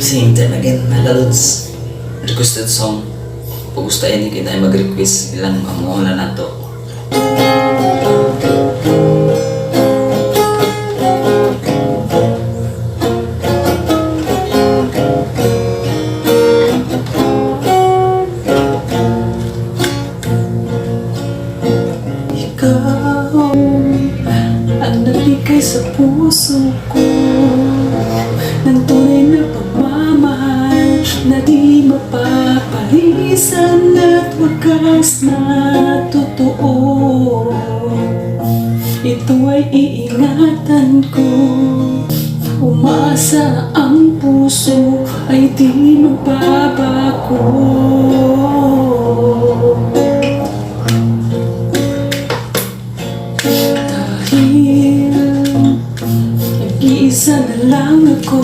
Same time again, Lods. Requested song. Pag gusto hindi tayo mag-request ilang amuha na to. Ang nagbigay sa puso ko ng tunay na pagmamahal na di mapapalisan at wakas na totoo. Ito ay iingatan ko. Umasa ang puso ay di magbabago. Dahil Nag-iisa na lang ako